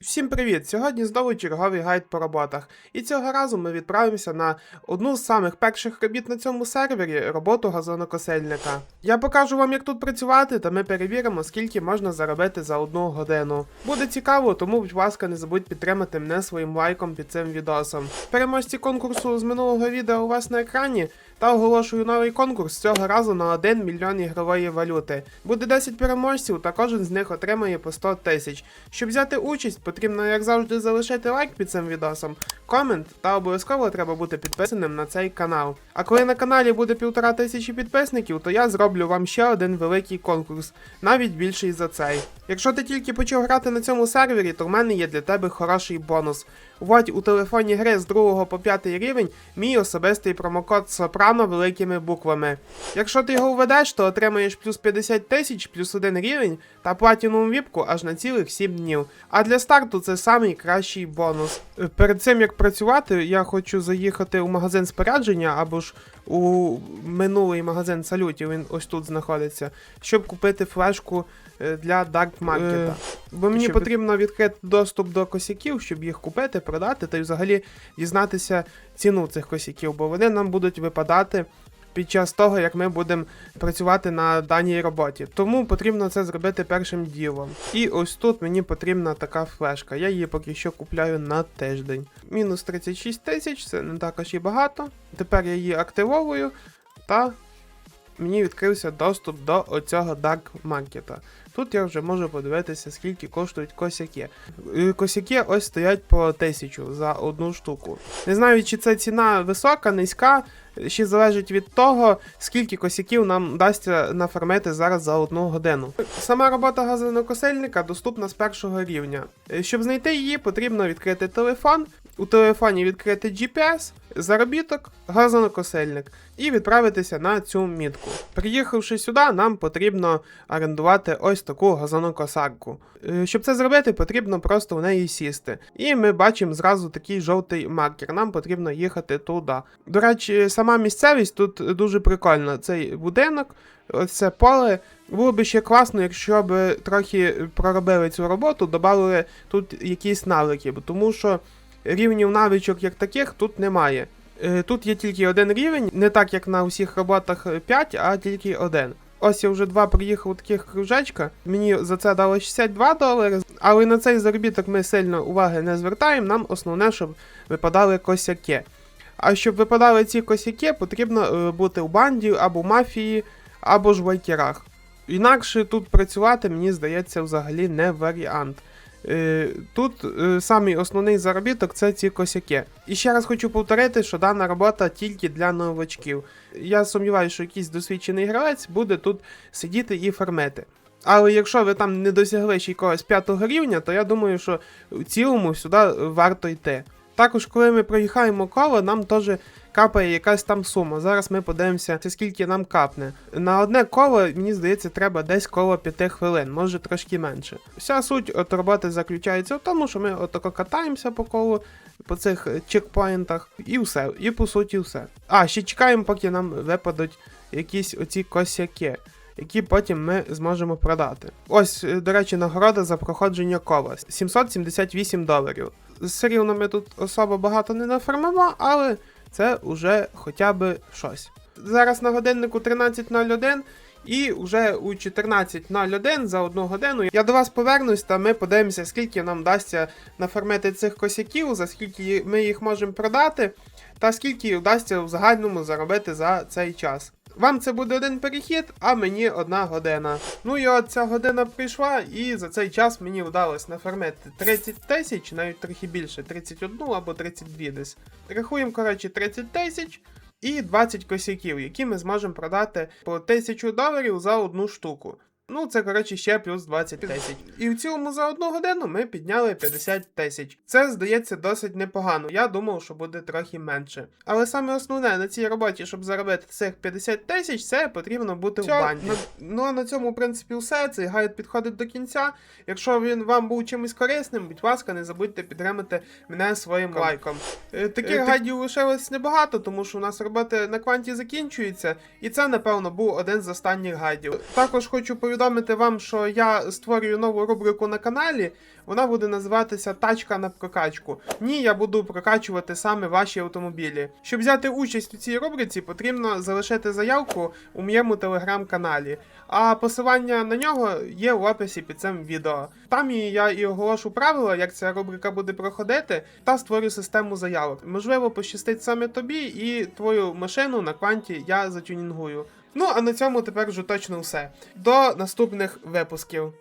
Всім привіт! Сьогодні знову черговий гайд по роботах. І цього разу ми відправимося на одну з самих перших робіт на цьому сервері роботу газонокосельника. Я покажу вам, як тут працювати, та ми перевіримо, скільки можна заробити за одну годину. Буде цікаво, тому, будь ласка, не забудь підтримати мене своїм лайком під цим відосом. Переможці конкурсу з минулого відео у вас на екрані. Та оголошую новий конкурс цього разу на 1 мільйон ігрової валюти. Буде 10 переможців, та кожен з них отримає по 100 тисяч. Щоб взяти участь, потрібно, як завжди, залишити лайк під цим відосом, комент та обов'язково треба бути підписаним на цей канал. А коли на каналі буде півтора тисячі підписників, то я зроблю вам ще один великий конкурс, навіть більший за цей. Якщо ти тільки почав грати на цьому сервері, то в мене є для тебе хороший бонус. Вводь у телефоні гри з 2 по 5 рівень мій особистий промокод Сопрано великими буквами. Якщо ти його введеш, то отримаєш плюс 50 тисяч, плюс 1 рівень та платінову віпку аж на цілих 7 днів. А для старту це самий кращий бонус. Перед цим як працювати, я хочу заїхати у магазин спорядження або ж у минулий магазин салютів, він ось тут знаходиться, щоб купити флешку для Dark Market. Е, Бо мені щоб- потрібно відкрити доступ до косяків, щоб їх купити, продати та й взагалі дізнатися ціну цих косяків, бо вони нам будуть випадати під час того, як ми будемо працювати на даній роботі. Тому потрібно це зробити першим ділом. І ось тут мені потрібна така флешка. Я її поки що купляю на тиждень. Мінус 36 тисяч, це не також і багато. Тепер я її активовую та. Мені відкрився доступ до оцього Dark Market. Тут я вже можу подивитися, скільки коштують косяки. Е, Косяки ось стоять по тисячу за одну штуку. Не знаю, чи це ціна висока, низька, ще залежить від того, скільки косяків нам вдасться нафармити зараз за одну годину. Сама робота газонокосельника доступна з першого рівня. Е, Щоб знайти її, потрібно відкрити телефон, у телефоні відкрити GPS, заробіток, газонокосельник і відправитися на цю мітку. Приїхавши сюди, нам потрібно орендувати ось таку газонокосарку. Е, Щоб це зробити, потрібно просто в неї сісти. І ми бачимо зразу такий жовтий маркер. Нам потрібно їхати туди. До речі, сама місцевість тут дуже прикольна. Цей будинок, ось це поле. Було б ще класно, якщо б трохи проробили цю роботу, додали тут якісь навики, тому що рівнів навичок як таких тут немає. Е, Тут є тільки один рівень, не так як на усіх роботах 5, а тільки один. Ось я вже два приїхав таких кружечка. Мені за це дало 62 долари, але на цей заробіток ми сильно уваги не звертаємо. Нам основне, щоб випадали косяки. А щоб випадали ці косяки, потрібно е, бути у банді або мафії, або ж в вайкерах. Інакше тут працювати, мені здається, взагалі не варіант. Е, Тут е, самий основний заробіток це ці косяки. І ще раз хочу повторити, що дана робота тільки для новачків. Я сумніваюся, що якийсь досвідчений гравець буде тут сидіти і фармити. Але якщо ви там не досягли ще якогось п'ятого рівня, то я думаю, що в цілому сюди варто йти. Також, коли ми проїхаємо коло, нам теж капає якась там сума. Зараз ми подивимося, скільки нам капне. На одне коло, мені здається, треба десь коло 5 хвилин, може трошки менше. Вся суть от роботи заключається в тому, що ми отако катаємося по колу, по цих чекпоінтах, і все. І по суті все. А, ще чекаємо, поки нам випадуть якісь оці косяки. Які потім ми зможемо продати. Ось, е, до речі, нагорода за проходження кола 778 доларів. Все рівно ми тут особо багато не нафармимо, але це вже хоча б щось. Зараз на годиннику 13.01 і вже у 14.01 за одну годину я до вас повернусь та ми подивимося, скільки нам вдасться нафармити цих косяків, за скільки ми їх можемо продати, та скільки вдасться в загальному заробити за цей час. Вам це буде один перехід, а мені одна година. Ну і от ця година прийшла, і за цей час мені вдалося нафармити 30 тисяч, навіть трохи більше, 31 або 32 десь. Рахуємо, коротше, 30 тисяч і 20 косяків, які ми зможемо продати по 1000 доларів за одну штуку. Ну, це, коротше, ще плюс 20 тисяч. І в цілому за одну годину ми підняли 50 тисяч. Це, здається, досить непогано. Я думав, що буде трохи менше. Але саме основне на цій роботі, щоб заробити цих 50 тисяч, це потрібно бути в банді. На, ну а на цьому, в принципі, все. Цей гайд підходить до кінця. Якщо він вам був чимось корисним, будь ласка, не забудьте підтримати мене своїм лайком. Е, Таких Е, гайдів лишилось небагато, тому що у нас роботи на кванті закінчуються, і це, напевно, був один з останніх гайдів. Також хочу повідомити вам, що я створюю нову рубрику на каналі. Вона буде називатися Тачка на прокачку. Ні, я буду прокачувати саме ваші автомобілі. Щоб взяти участь у цій рубриці, потрібно залишити заявку у моєму телеграм-каналі. А посилання на нього є в описі під цим відео. Там і я і оголошу правила, як ця рубрика буде проходити, та створю систему заявок. Можливо, пощастить саме тобі і твою машину на кванті я затюнінгую. Ну а на цьому тепер вже точно все. До наступних випусків.